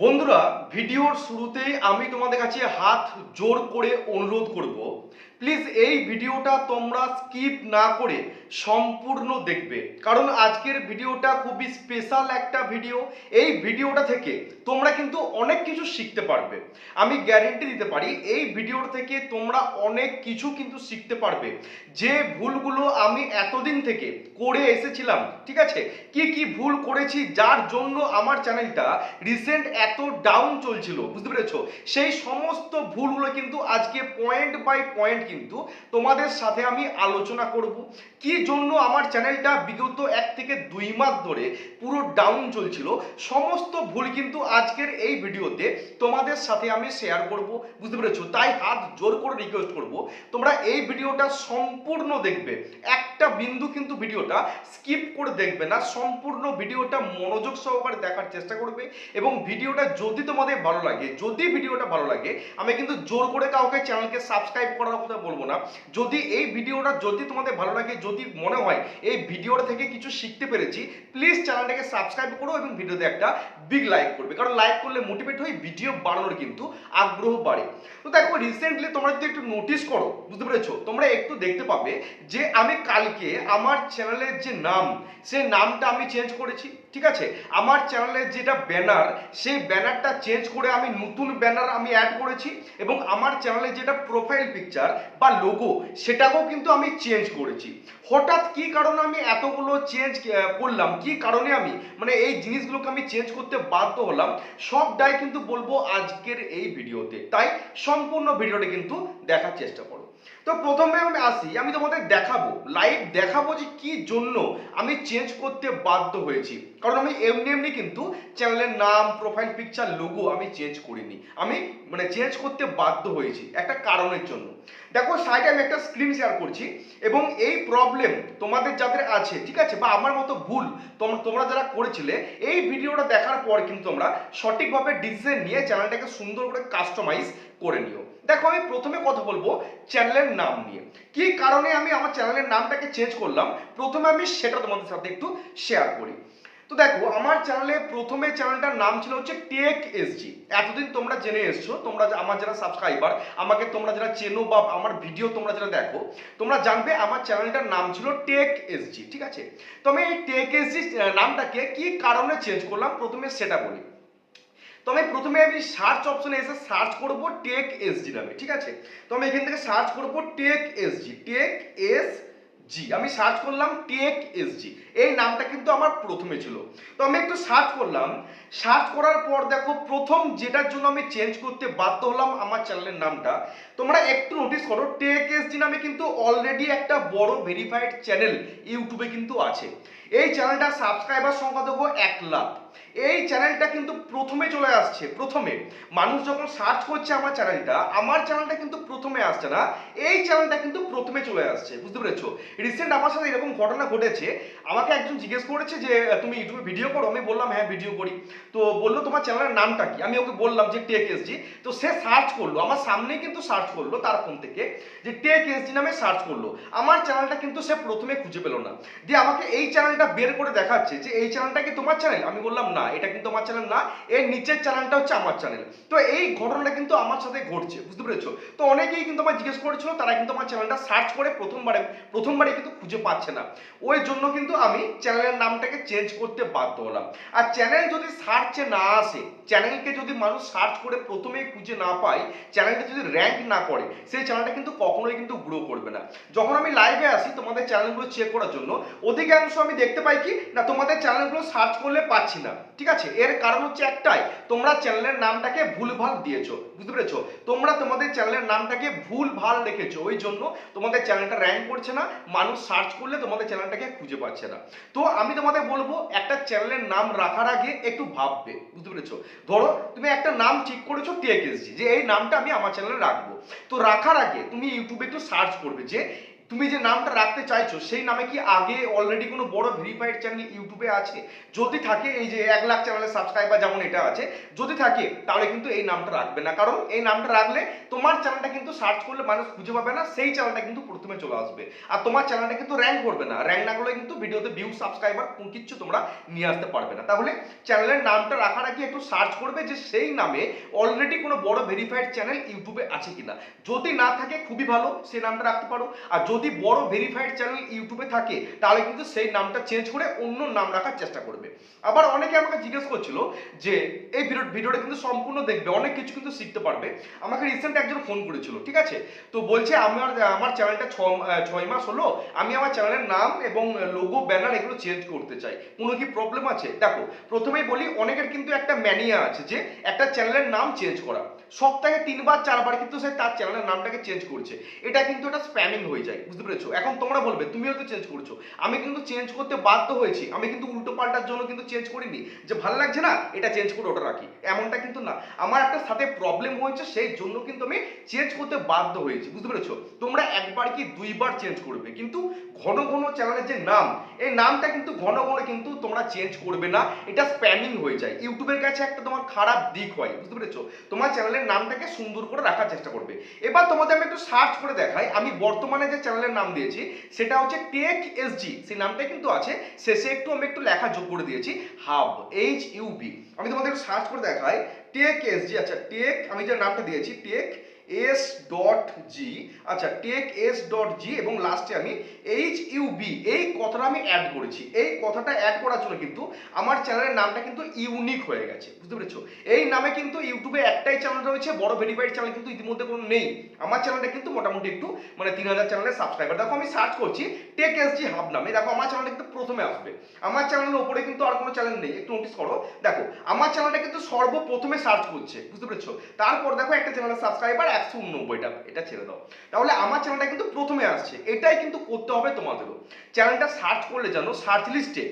বন্ধুরা ভিডিওর শুরুতে আমি তোমাদের কাছে হাত জোর করে অনুরোধ করব প্লিজ এই ভিডিওটা তোমরা স্কিপ না করে সম্পূর্ণ দেখবে। কারণ আজকের ভিডিওটা খুবই স্পেশাল একটা ভিডিও এই ভিডিওটা থেকে তোমরা কিন্তু অনেক কিছু শিখতে পারবে। আমি গ্যারেন্টি দিতে পারি, এই ভিডিওর থেকে তোমরা অনেক কিছু কিন্তু শিখতে পারবে। যে ভুলগুলো আমি এতদিন থেকে করে এসেছিলাম, ঠিক আছে? কি কি ভুল করেছি যার জন্য আমার চ্যানেলটা রিসেন্ট এত ডাউন চলছিল, বুঝতে পেরেছ? সেই সমস্ত ভুলগুলো কিন্তু আজকে পয়েন্ট বাই পয়েন্ট কিন্তু তোমাদের সাথে আমি আলোচনা করব কি জন্য আমার চ্যানেলটা বিগত এক থেকে দুই মাস ধরে পুরো ডাউন চলছিল, সমস্ত ভুল কিন্তু আজকের এই ভিডিওতে তোমাদের সাথে আমি শেয়ার করব, বুঝতে পেরেছ? তাই হাত জোর করে রিকোয়েস্ট করব, তোমরা এই ভিডিওটা সম্পূর্ণ দেখবে একটা বিন্দু কিন্তু ভিডিওটা স্কিপ করে দেখবে না, সম্পূর্ণ ভিডিওটা মনোযোগ সহকারে দেখার চেষ্টা করবে এবং ভিডিওটা যদি তোমাদের ভালো লাগে, যদি ভিডিওটা ভালো লাগে, আমি কিন্তু জোর করে কাউকে চ্যানেলকে সাবস্ক্রাইব করার কথা বলব না। যদি এই ভিডিওটা যদি তোমাদের ভালো লাগে, যদি মনে হয় এই ভিডিওটা থেকে কিছু শিখতে পেরেছি প্লিজ চ্যানেলটাকে সাবস্ক্রাইব করো এবং ভিডিওতে একটা বিগ লাইক করবে। কারণ লাইক করলে মোটিভেট হয়ে ভিডিও বানানোর কিন্তু আগ্রহ বাড়ে। তো দেখো রিসেন্টলি তোমরা যদি একটু নোটিস করো, বুঝতে পেরেছ? তোমরা একটু দেখতে পাবে যে আমি কালকে আমার চ্যানেলের যে নাম সে নামটা আমি চেঞ্জ করেছি, ঠিক আছে? আমার চ্যানেলের যেটা ব্যানার সেই ব্যানারটা চেঞ্জ করে আমি নতুন ব্যানার আমি অ্যাড করেছি এবং আমার চ্যানেলের যেটা প্রোফাইল পিকচার বা লোগো সেটাকেও কিন্তু আমি চেঞ্জ করেছি। হঠাৎ কি কারণে আমি এতগুলো চেঞ্জ করলাম? কি কারণে আমি? মানে এই জিনিসগুলোকে আমি চেঞ্জ করতে বাধ্য হলাম, সবটাই কিন্তু বলব আজকের এই ভিডিওতে। তাই সম্পূর্ণ ভিডিওটা কিন্তু দেখার চেষ্টা করো। তো প্রথমে আমি আসি, আমি তোমাদের দেখাবো লাইভ দেখাবো যে কি জন্য আমি চেঞ্জ করতে বাধ্য হয়েছি। কারণ আমি এমনি এমনি কিন্তু চ্যানেলের নাম প্রোফাইল পিকচার লোগো আমি চেঞ্জ করিনি। আমি মানে চেঞ্জ করতে বাধ্য হয়েছি, একটা কারণের জন্য। দেখো সাইডে আমি একটা স্ক্রিন শেয়ার করছি এবং এই প্রবলেম তোমাদের যাদের আছে, ঠিক আছে, বা আমার মতো ভুল তোমরা যারা করেছিলে, এই ভিডিওটা দেখার পর কিন্তু তোমরা সঠিকভাবে ডিসিশন নিয়ে চ্যানেলটাকে সুন্দর করে কাস্টমাইজ করে নিও। দেখো, আমি প্রথমে কথা বলব চ্যানেলের নাম নিয়ে। কি কারণে আমি আমার চ্যানেলের নামটাকে চেঞ্জ করলাম? প্রথমে আমি সেটা তোমাদের সাথে একটু শেয়ার করি। তো দেখো, আমার চ্যানেলে প্রথমে চ্যানেলটার নাম ছিল হচ্ছে টেক এসজি এতদিন তোমরা জেনে এসছো, তোমরা আমার যারা সাবস্ক্রাইবার আমাকে তোমরা যারা চেনো বা আমার ভিডিও তোমরা যারা দেখো, তোমরা জানবে আমার চ্যানেলটার নাম ছিল টেক এসজি ঠিক আছে? তো আমি এই টেক এসজি নামটাকে কি কারণে চেঞ্জ করলাম? প্রথমে সেটা বলি। আমি প্রথমে আমি সার্চ অপশনে এসে সার্চ করব টেক এসজি নামে, ঠিক আছে? তো আমি এখান থেকে সার্চ করব tech SG tech S G আমি সার্চ করলাম টেক এসজি এই নামটা কিন্তু আমার প্রথমে ছিল। তো আমি একটু সার্চ করলাম। সার্চ করার পর দেখো, প্রথম যেটার জন্য আমি চেঞ্জ করতে বাধ্য হলাম আমার চ্যানেলের নামটা, তোমরা একটু নোটিস করো টেক এসজি নামে কিন্তু অলরেডি একটা বড় ভেরিফাইড চ্যানেল ইউটিউবে কিন্তু আছে। এই চ্যানেলটা সাবস্ক্রাইবার সংখ্যা দেখো এক লাখ। এই চ্যানেলটা কিন্তু প্রথমে চলে আসছে, প্রথমে। মানুষ যখন সার্চ করছে আমার চ্যানেলটা আমার চ্যানেলটা কিন্তু প্রথমে আসছে না, এই চ্যানেলটা কিন্তু প্রথমে চলে আসছে, বুঝতে পেরেছ? রিসেন্ট আমার সাথে এরকম ঘটনা ঘটেছে আমাকে একজন জিজ্ঞেস করেছে যে, তুমি ইউটিউবে ভিডিও করো? আমি বললাম হ্যাঁ ভিডিও করি। তো বলল, তোমার চ্যানেলের নামটা কি? আমি ওকে বললাম যে, টেক এসজি তো সে সার্চ করল, আমার সামনেই কিন্তু সার্চ করল তার ফোন থেকে যে, টেক এসজি নামে সার্চ করল। আমার চ্যানেলটা কিন্তু সে প্রথমে খুঁজে পেল না। দিয়ে আমাকে এই চ্যানেলটা বের করে দেখাচ্ছে যে, এই চ্যানেলটা কি তোমার চ্যানেল আমি বললাম, না, এটা কিন্তু আমার চ্যানেল না, এর নিচের চ্যানেলটা হচ্ছে আমার চ্যানেল তো এই ঘটনাটা কিন্তু আমার সাথে ঘটছে, বুঝতে পেরেছ? তো অনেকেই কিন্তু আমার জিজ্ঞেস করেছিল, তারা কিন্তু আমার চ্যানেলটা সার্চ করে প্রথমবারে প্রথমবারে কিন্তু খুঁজে পাচ্ছে না। ওই জন্য কিন্তু আমি চ্যানেলের নামটাকে চেঞ্জ করতে বাধ্য হলাম। আর চ্যানেল যদি সার্চে না আসে চ্যানেলকে যদি মানুষ সার্চ করে প্রথমেই খুঁজে না পায় চ্যানেলটা যদি র্যাঙ্ক না করে, সেই চ্যানেলটা কিন্তু কখনোই কিন্তু গ্রো করবে না। যখন আমি লাইভে আসি, তোমাদের চ্যানেলগুলো চেক করার জন্য, অধিকাংশ আমি দেখতে পাই কি, না, তোমাদের চ্যানেলগুলো সার্চ করলে পাচ্ছি না। ঠিক আছে? এর কারণ হচ্ছে একটাই, তোমরা চ্যানেলের নামটাকে ভুলভাল দিয়েছ, বুঝতে পেরেছ? তোমরা তোমাদের চ্যানেলের নামটাকে ভুলভাল রেখেছো, ওই জন্য তোমাদের চ্যানেলটা র্যাঙ্ক করছে না, মানুষ সার্চ করলে তোমাদের চ্যানেলটাকে খুঁজে পাচ্ছে না। তো আমি তোমাদের বলব, একটা চ্যানেলের নাম রাখার আগে একটু ভাববে, বুঝতে পেরেছ? ধরো, তুমি একটা নাম ঠিক করেছ টেক এসজি যে এই নামটা আমি আমার চ্যানেলে রাখব। তো রাখার আগে তুমি ইউটিউবে একটু সার্চ করবে যে তুমি যে নামটা রাখতে চাইছো, সেই নামে কি আগে অলরেডি কোনো বড় ভেরিফাইড চ্যানেল ইউটিউবে আছে? যদি থাকে, এই যে এক লাখ চ্যানেলের সাবস্ক্রাইবার যেমন এটা আছে, যদি থাকে, তাহলে কিন্তু এই নামটা রাখবে না। কারণ এই নামটা রাখলে তোমার চ্যানেলটা কিন্তু সার্চ করলে মানুষ খুঁজে পাবে না, সেই চ্যানেলটা কিন্তু প্রথমে চলে আসবে। আর তোমার চ্যানেলটা কিন্তু র্যাঙ্ক করবে না। র্যাঙ্ক না করলে কিন্তু ভিডিওতে ভিউ সাবস্ক্রাইবার কিচ্ছু তোমরা নিয়ে আসতে পারবে না। তাহলে চ্যানেলের নামটা রাখার আগে একটু সার্চ করবে যে সেই নামে অলরেডি কোনো বড় ভেরিফাইড চ্যানেল ইউটিউবে আছে কিনা। যদি না থাকে, খুবই ভালো, সেই নামটা রাখতে পারো। আর যদি বড় ভেরিফাইড চ্যানেল ইউটিউবে থাকে, তাহলে কিন্তু সেই নামটা চেঞ্জ করে অন্য নাম রাখার চেষ্টা করবে। আবার অনেকে আমাকে জিজ্ঞেস করছিল যে, এই ভিডিও ভিডিওটা কিন্তু সম্পূর্ণ দেখবে, অনেক কিছু কিন্তু শিখতে পারবে। আমাকে রিসেন্ট একজন ফোন করেছিল, ঠিক আছে? তো বলছে আমার আমার চ্যানেলটা ছ ছয় মাস হলো, আমি আমার চ্যানেলের নাম এবং লোগো ব্যানার এগুলো চেঞ্জ করতে চাই। কোনো কি প্রবলেম আছে? দেখো, প্রথমেই বলি, অনেকের কিন্তু একটা ম্যানিয়া আছে যে, একটা চ্যানেলের নাম চেঞ্জ করা। সপ্তাহে তিনবার, চারবার কিন্তু সে তার চ্যানেলের নামটাকে চেঞ্জ করছে। এটা কিন্তু একটা স্প্যামিং হয়ে যায়। বুঝতে পেরেছ? এখন তোমরা বলবে তুমিও তো চেঞ্জ করছ। আমি কিন্তু চেঞ্জ করতে বাধ্য হয়েছি। আমি কিন্তু উল্টো পাল্টার জন্য কিন্তু চেঞ্জ করিনি। যে ভালো লাগছে না, এটা চেঞ্জ করে ওটা রাখি। এমনটা কিন্তু না। আমার একটা সাথে প্রবলেম হয়েছে, সেই জন্য কিন্তু আমি চেঞ্জ করতে বাধ্য হয়েছি। বুঝতে পেরেছ? তোমরা একবার কি দুইবার চেঞ্জ করবে? কিন্তু ঘন ঘন চ্যানেলের যে নাম, এই নামটা কিন্তু ঘন ঘন কিন্তু তোমরা চেঞ্জ করবে না। এটা স্প্যামিং হয়ে যায়। ইউটিউবের কাছে একটা তোমার খারাপ দিক হয়। বুঝতে পেরেছ? তোমার চ্যানেলের নামটাকে সুন্দর করে রাখার চেষ্টা করবে। এবার তোমাদের আমি একটু সার্চ করে দেখাই। আমি বর্তমানে যে চ্যানেলের নাম দিয়েছি, সেটা হচ্ছে টেক এসজি সেই নামটা কিন্তু আছে, শেষে একটু আমি একটু লেখা যোগ করে দিয়েছি হাব এইচ ইউবি আমি তোমাদের সার্চ করে দেখাই টেক এসজি আচ্ছা টেক আমি যে নামটা দিয়েছি টেক এস ডট জি আচ্ছা টেক এস ডট জি এবং লাস্টে আমি এইচ ইউ বি এই কথাটা আমি অ্যাড করেছি। এই কথাটা অ্যাড করার জন্য কিন্তু আমার চ্যানেলের নামটা কিন্তু ইউনিক হয়ে গেছে, বুঝতে পেরেছ? এই নামে কিন্তু ইউটিউবে একটাই চ্যানেল রয়েছে, বড় ভেরিফাইড চ্যানেল কিন্তু ইতিমধ্যে কোনো নেই। আমার চ্যানেলটা কিন্তু মোটামুটি একটু মানে তিন হাজার চ্যানেলের সাবস্ক্রাইবার দেখো, আমি সার্চ করছি টেক এস জি হাব নামে। দেখো, আমার চ্যানেলটা কিন্তু প্রথমে আসবে। আমার চ্যানেলের উপরে কিন্তু আর কোনো চ্যানেল নেই। একটু নোটিস করো। দেখো, আমার চ্যানেলটা কিন্তু সর্বপ্রথমে সার্চ করছে, বুঝতে পেরেছ? তারপর দেখো, একটা চ্যানেলের সাবস্ক্রাইবার একশো উনব্বইটা এটা ছেড়ে দাও। তাহলে আমার চ্যানেলটা কিন্তু প্রথমে আসছে। এটাই কিন্তু করতে হবে তোমাদেরও। চ্যানেলটা সার্চ করলে জানো সার্চ লিস্টে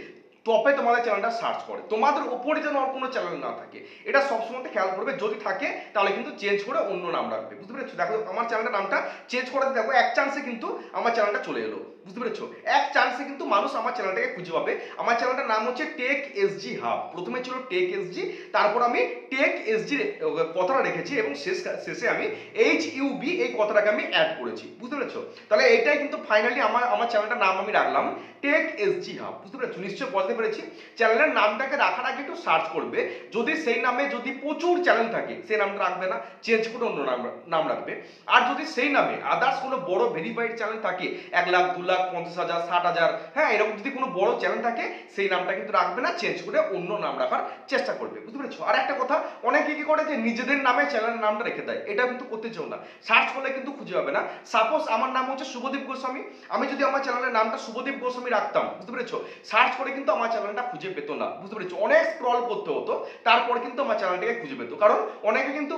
টপে তোমাদের চ্যানেলটা সার্চ করে। তোমাদের ওপরে যেন আর কোনো চ্যানেল না থাকে। এটা সবসময় খেয়াল করবে। যদি থাকে, তাহলে কিন্তু চেঞ্জ করে অন্য নাম রাখবে। বুঝতে পেরেছ? দেখো, আমার চ্যানেলটার নামটা চেঞ্জ করাতে দেখো, এক চান্সে কিন্তু আমার চ্যানেলটা চলে এলো। বুঝতে পেরেছ? এক চান্সে কিন্তু মানুষ আমার চ্যানেলটাকে খুঁজে পাবে। আমার চ্যানেলটার নাম হচ্ছে টেক এসজি হাব প্রথমে ছিল টেক এসজি তারপর আমি টেক এসজি কথাটা রেখেছি এবং শেষ শেষে আমি এইচ ইউ বি এই কথাটাকে আমি অ্যাড করেছি। বুঝতে পেরেছ? তাহলে এইটাই কিন্তু ফাইনালি আমার আমার চ্যানেলটার নাম আমি রাখলাম টেক এসজি হাব বুঝতে পেরেছ? নিশ্চয়ই বলতে পেরেছি। চ্যানেলের নামটাকে রাখার আগে একটু সার্চ করবে। যদি সেই নামে যদি প্রচুর চ্যানেল থাকে সেই নামটা রাখবে না চেঞ্জ করে অন্য নাম নাম রাখবে। আর যদি সেই নামে আদার্স কোনো বড় ভেরিফাইড চ্যানেল থাকে, এক লাখ, দু লাখ পঞ্চাশ হাজার, ষাট হাজার হ্যাঁ এরকম যদি কোনো বড় চ্যানেল থাকে, সেই নামটা কিন্তু রাখবে না চেঞ্জ করে অন্য নাম রাখার চেষ্টা করবে, বুঝতে পেরেছ? আর একটা কথা, অনেকে কি করে যে নিজেদের নামে চ্যানেলের নামটা রেখে দেয়, এটা কিন্তু করতে চাও না। সার্চ করলে কিন্তু খুঁজে পাবে না। সাপোজ আমার নাম হচ্ছে শুভদীপ গোস্বামী, আমি যদি আমার চ্যানেলের নামটা শুভদীপ গোস্বামী রাখতাম, বুঝতে পেরেছ? সার্চ করে কিন্তু আমার চ্যানেলটা খুঁজে পেতো না, বুঝতে পেরেছ? অনেক স্ক্রল করতে হতো, তারপর কিন্তু আমার চ্যানেলটাকে খুঁজে পেতো। কারণ অনেকে কিন্তু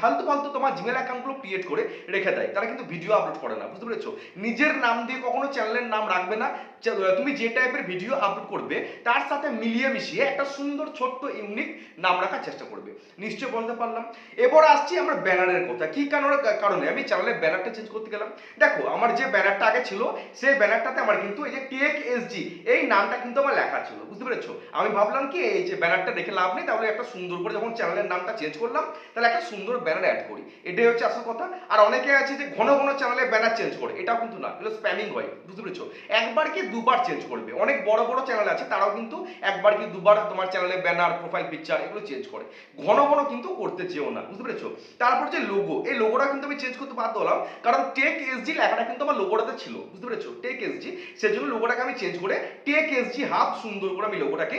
ফালতু ফালতু তোমার জিমেল অ্যাকাউন্টগুলো ক্রিয়েট করে রেখে দেয়, তারা কিন্তু ভিডিও আপলোড করে না, বুঝতে পেরেছ? নিজের নাম দিয়ে কখনো চ্যানেলের নাম রাখবে না। তুমি যে টাইপের ভিডিও আপলোড করবে, তার সাথে মিলিয়ে মিশিয়ে একটা সুন্দর ছোট্ট ইউনিক নাম রাখার চেষ্টা করবে। নিশ্চয় বলতে পারলাম। এবার আসছি আমার ব্যানারের কথা। কি কারণে কারণে? আমি চ্যানেলের ব্যানারটা চেঞ্জ করতে গেলাম। দেখো, আমার যে ব্যানারটা আগে ছিল, সেই ব্যানারটাতে আমার কিন্তু এই যে টেক এসজি এই নামটা কিন্তু আমার লেখা ছিল। বুঝতে পেরেছ? আমি ভাবলাম কি, এই যে ব্যানারটা রেখে লাভ নেই, তাহলে একটা সুন্দর করে যখন চ্যানেলের নামটা চেঞ্জ করলাম, তাহলে একটা সুন্দর ব্যানার অ্যাড করি। এটাই হচ্ছে আসল কথা। আর অনেকে আছে যে ঘন ঘন চ্যানেলে ব্যানার চেঞ্জ করে। এটাও কিন্তু না এগুলো স্প্যামিং হয়, বুঝতে পেরেছ? একবার কি দুবার চেঞ্জ করবে। অনেক বড় বড় চ্যানেল আছে, তারাও কিন্তু একবার কি দুবার তোমার চ্যানেলে ব্যানার প্রোফাইল পিকচার এগুলো চেঞ্জ করে। ঘন ঘন কিন্তু করতে চেও না, বুঝতে পেরেছ? তারপর যে লোগো এই লোগোটা কিন্তু আমি চেঞ্জ করতে বাধ্য হলাম, কারণ টেক এসজি লেখাটা কিন্তু আমার লোগোটাতে ছিল, বুঝতে পেরেছ? টেক এসজি সেজন্য লোগোটাকে আমি চেঞ্জ করে টেক এসজি হাব সুন্দর করে আমি লোগোটাকে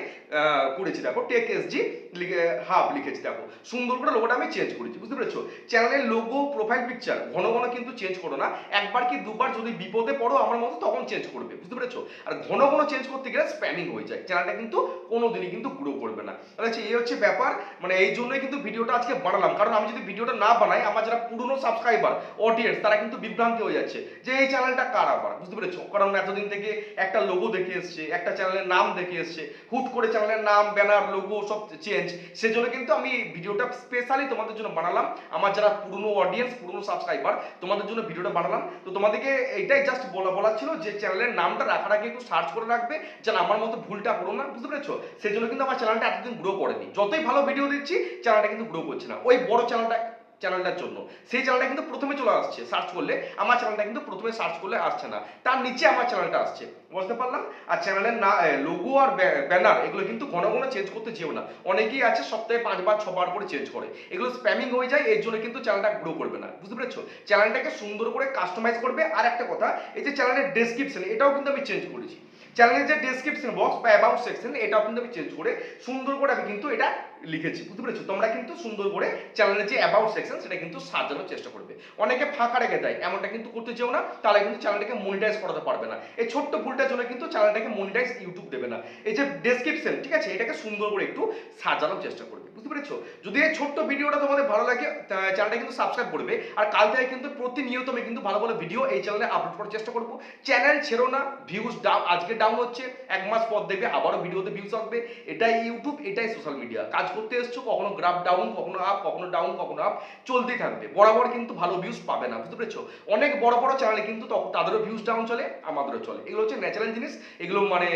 করেছি। দেখো টেক এসজি লিখে হাব লিখেছি। দেখো, সুন্দর করে লোগোটা আমি চেঞ্জ করেছি, বুঝতে পেরেছ? চ্যানেলের লোগো প্রোফাইল পিকচার ঘন ঘন কিন্তু চেঞ্জ করো না। একবার কি দুবার যদি বিপদে পড়ো আমার মতো তখন চেঞ্জ করবে, বুঝতে পেরেছ? আর ঘন ঘন চেঞ্জ করতে গেলে স্প্যামিং হয়ে যায় চ্যানেলটা কিন্তু কোনো দিনই কিন্তু গ্রো করবে না। হচ্ছে, এই হচ্ছে ব্যাপার মানে এই জন্যই কিন্তু ভিডিওটা আজকে বানালাম। কারণ আমি যদি ভিডিওটা না বানাই, আমার যারা পুরনো সাবস্ক্রাইবার অডিয়েন্স তারা কিন্তু বিভ্রান্তি হয়ে যাচ্ছে যে এই চ্যানেলটা কার আবার? বুঝতে পেরেছ? কারণ এতদিন থেকে একটা লোগো দেখে এসছে, একটা চ্যানেলের নাম দেখে এসছে, হুট করে চ্যানেলের নাম ব্যানার লোগো সব চেঞ্জ সেজন্য কিন্তু আমি ভিডিওটা স্পেশালি তোমাদের জন্য বানালাম। আমার যারা পুরনো অডিয়েন্স পুরনো সাবস্ক্রাইবার তোমাদের জন্য ভিডিওটা বানালাম। তো তোমাদেরকে এইটাই জাস্ট বলা বলা ছিল যে চ্যানেলের নামটা রাখার আগে একটু সার্চ করে রাখবে, যেন আমার মতো ভুলটা করো না, বুঝতে পেরেছ? সেই জন্য কিন্তু আমার চ্যানেলটা এতদিন গ্রো করেনি। যতই ভালো ভিডিও দিচ্ছি চ্যানেলটা কিন্তু গ্রো করছে না। ওই বড় চ্যানেলটা চ্যানেলটার জন্য। সেই চ্যানেলটা কিন্তু প্রথমে চলে আসছে সার্চ করলে। আমার চ্যানেলটা কিন্তু প্রথমে সার্চ করলে আসছে না। তার নিচে আমার চ্যানেলটা আসছে। বুঝতে পারলাম? আর চ্যানেলের না লোগো আর ব্যানার এগুলো কিন্তু ঘন ঘন চেঞ্জ করতে যেও না। অনেকেই আছে সপ্তাহে পাঁচবার, ছবার করে চেঞ্জ করে। এগুলো স্প্যামিং হয়ে যায়, এর জন্য কিন্তু চ্যানেলটা গ্রো করবে না। বুঝতে পেরেছ? চ্যানেলটাকে সুন্দর করে কাস্টমাইজ করবে। আর একটা কথা, এই যে চ্যানেলের ডেসক্রিপশন এটাও কিন্তু আমি চেঞ্জ করেছি। চ্যানেলের যে ডেসক্রিপশন বক্স বা অ্যাবাউট সেকশন এটাও কিন্তু আমি চেঞ্জ করে সুন্দর করে আমি কিন্তু এটা লিখেছি, বুঝতে পেরেছ? তোমরা কিন্তু সুন্দর করে চ্যানেলের যে অ্যাবাউট সেকশন সেটা কিন্তু সাজানোর চেষ্টা করবে। অনেকে ফাঁকা রেখে দেয়, এমনটা কিন্তু করতে চেও না, তাহলে কিন্তু চ্যানেলটাকে মনিটাইজ করাতে পারবে না। এই ছোট্ট ভুলটার জন্য কিন্তু চ্যানেলটাকে মনিটাইজ ইউটিউব দেবে না। এই যে ডেসক্রিপশন ঠিক আছে? এটাকে সুন্দর করে একটু সাজানোর চেষ্টা করবে। বুঝতে পেরেছ? যদি এই ছোট্ট ভিডিওটা তোমাদের ভালো লাগে চ্যানেলটা কিন্তু সাবস্ক্রাইব করবে। আর কাল থেকে কিন্তু প্রতিনিয়ত আমি কিন্তু ভালো ভালো ভিডিও এই চ্যানেলে আপলোড করার চেষ্টা করব। চ্যানেল ছেড়ো না ভিউজ ডাউন আজকে ডাউন হচ্ছে, এক মাস পর দেখবে আবারও ভিডিওতে ভিউজ আসবে। এটাই ইউটিউব এটাই সোশ্যাল মিডিয়া কাজ করতে এসছো, কখনো গ্রাফ ডাউন কখনো আপ কখনো ডাউন কখনো আপ চলতেই থাকবে। বরাবর কিন্তু ভালো ভিউজ পাবে না, বুঝতে পেরেছ? অনেক বড় বড় চ্যানেলে কিন্তু তখন তাদেরও ভিউজ ডাউন চলে, আমাদেরও চলে। এগুলো হচ্ছে ন্যাচারাল জিনিস, এগুলো মানে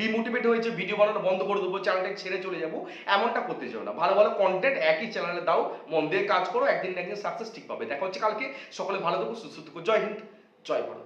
ডিমোটিভেট হয়েছে ভিডিও বানানো বন্ধ করে দেবো চ্যানেলটা ছেড়ে চলে যাব। এমনটা করতে চাও না। ভালো ভালো কন্টেন্ট একই চ্যানেলে দাও, মন দিয়ে কাজ করো, একদিন না একদিন সাকসেস ঠিক পাবে। দেখা হচ্ছে কালকে। সকলে ভালো থাকো, সুস্থ থাকো। জয় হিন্দ। জয় ভারত।